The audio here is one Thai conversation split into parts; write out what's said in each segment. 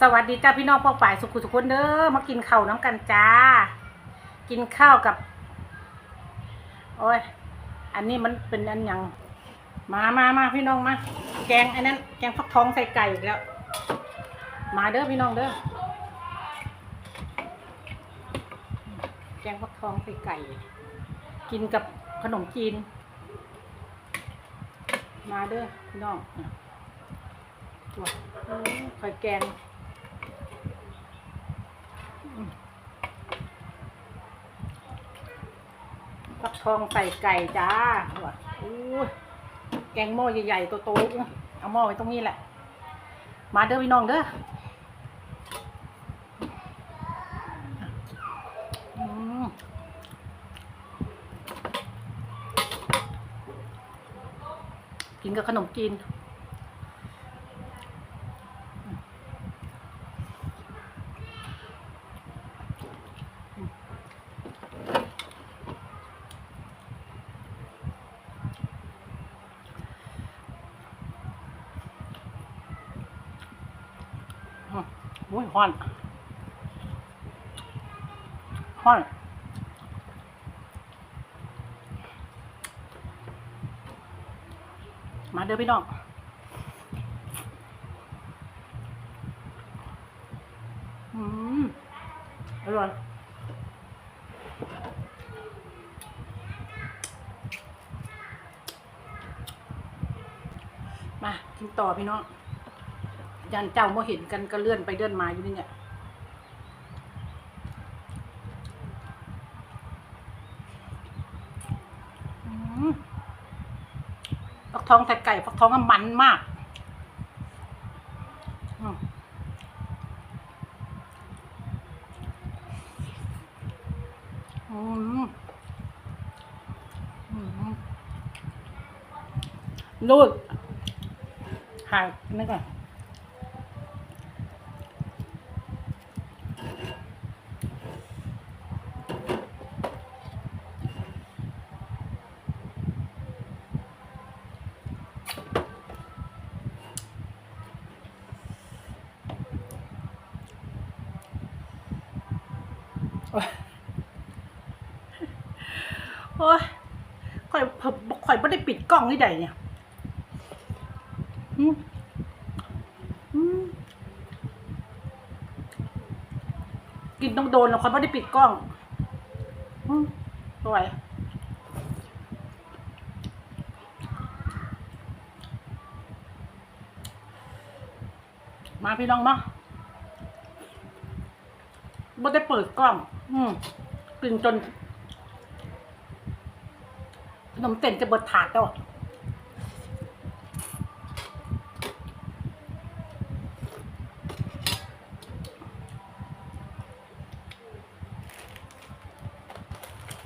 สวัสดีจ้าพี่น้องป้องฝ่ายสุขุสุขคนเด้อมากินข้าวน้ำกันจ้า กินข้าวกับ โอ้ย อันนี้มันเป็นอันยังมามามาพี่น้องมา แกงอันนั้น แกงฟักทองใส่ไก่อีกแล้ว มาเด้อพี่น้องเด้อ แกงฟักทองใส่ไก่ กินกับขนมจีน มาเด้อพี่น้องตัวไข่แกงอืม ฟักทองใส่ไก่จ้าว่ะอู้ยแกงหม้อใหญ่ๆโตๆเอาหม้อไว้ตรงนี้แหละ มาเด้อพี่น้องเด้อกินกับขนมจีน อุ้ยฮ้อนฮ้อนมาเด้อพี่น้องอืมอร่อยมากินต่อพี่น้อง ยันเจ้าโมเห็นกันก็เลื่อนไปเลื่อนมาอยู่นี่เนี่ยอืมฟักทองใส่ไก่ฟักทองมันมากอืมอืมอืมลูดหายนี่ก่อน โอ้ยข่อยข่อยไม่ได้ปิดกล้องนี่ใดเนี่ยอืมอืมกินต้องโดนแล้วข่อยไม่ได้ปิดกล้องอืมสวยมาพี่น้องมาไม่ได้เปิดกล้อง อืมกินจน นมเต็นจะเบิดถาดแล้ว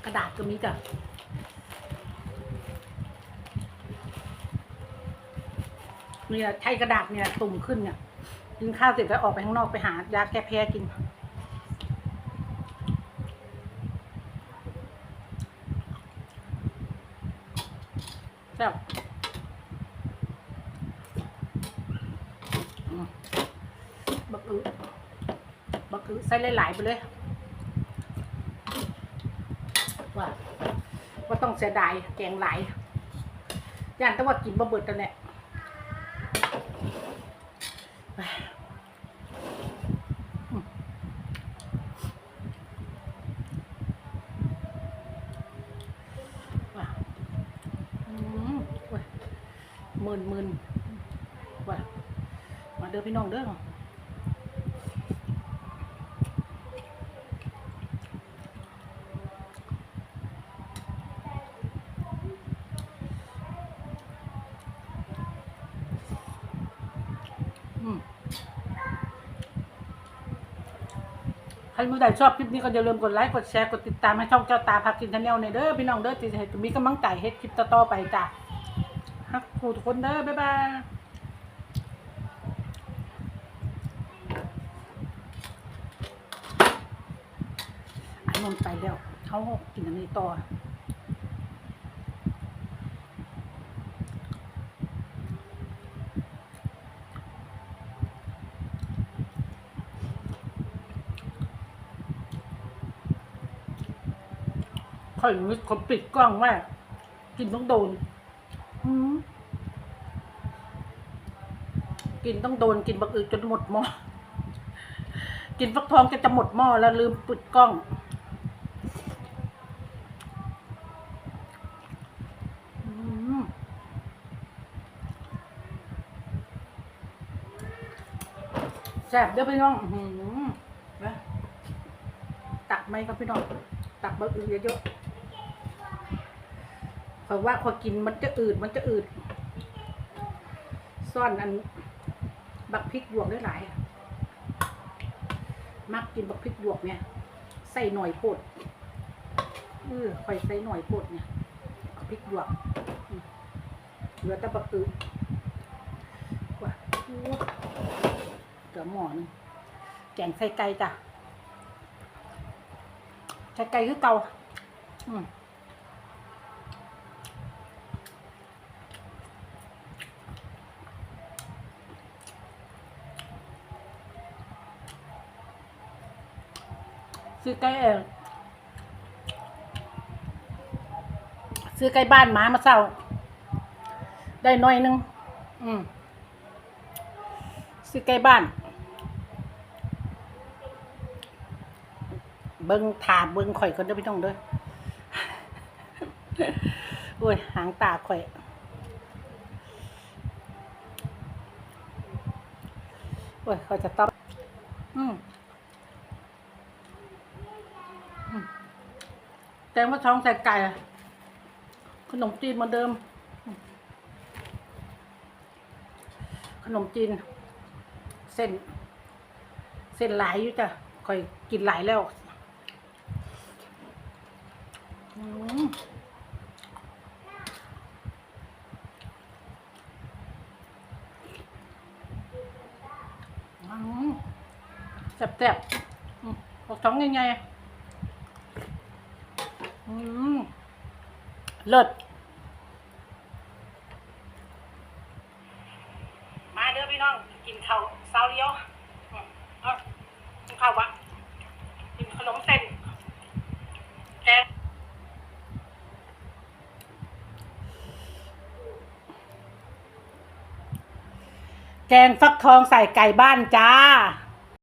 กระดาษก็มีจ้ะเนี่ยใช้กระดาษเนี่ยตุ่มขึ้นเนี่ยกินข้าวเสร็จแล้วออกไปข้างนอกไปหายาแก้แพ้กิน แซ่บบักอึบักอึใส่หลายๆไปเลยว่าว่าต้องเสียดายแกงหลายย่านแต่ว่ากินบะเบิดกันแหละอืมว่ะ อืมโอ้ยห มื่นหมื่นว่ามาเด้อพี่น้องเด้อใครมือใดชอบคลิปนี้ก็อย่าลืมกดไลค์ กดแชร์ กดติดตามให้ช่องเจ้าตาพากินชาแนลในเด้อพี่น้องเด้อที่จะให้มีกำลังใจเฮ็ดคลิปต่อๆไปจ้ะ ฮักคู่ทุกคนเด้อบ๊ายบายอันนนไปแล้วเขากินอันนี้ต่อค่อยนึกคนปิดกล้องแม่กินต้องโดน กินต้องโดนกินบักอืดจนหมดหม้อ กินฟักทองจะจะหมดหม้อแล้วลืมปิดกล้อง แซ่บเด้อพี่น้องนะตักไหมครับพี่น้อง ตักบักอืดเยอะๆ ราะว่าพอกินมันจะอืดมันจะอืด ซ่อนอัน บักพริกหยวกได้หลายมักกินบักพริกหยวกเนี่ย ใส่หน่อยโพดเออคอยใส่หน่อยโพดเนี่ยบักพริกหยวกเหลือแต่บักอืดกว่าเกือหมอนึงแกงใส่ไก่จ้ะใส่ไก่คือเกาอืม ซื้อไก่เองซื้อไก่บ้านหมามาเศร้า ได้หน้อยนึง อืมซื้อไก่บ้าน เบิ้งถาเบิ้งข่อยคนเด้พี่น้องเด้อโอ้ย หางตาข่อยโอ้ยเขาจะต้อง อืมอืม แตงว่าท้องใส่ไก่ ขนมจีนเหมือนเดิม ขนมจีน เส้น เส้นหลายอยู่จ้ะข่อยกินหลายแล้วอืมอืมแซ่บๆออกท้องยังไง เลิศมาเด้อพี่น้อง กินข้าวเช้าเดียวอืมเอากินข้าววะกินขนมเส้นแกงแกงฟักทองใส่ไก่บ้านจ้า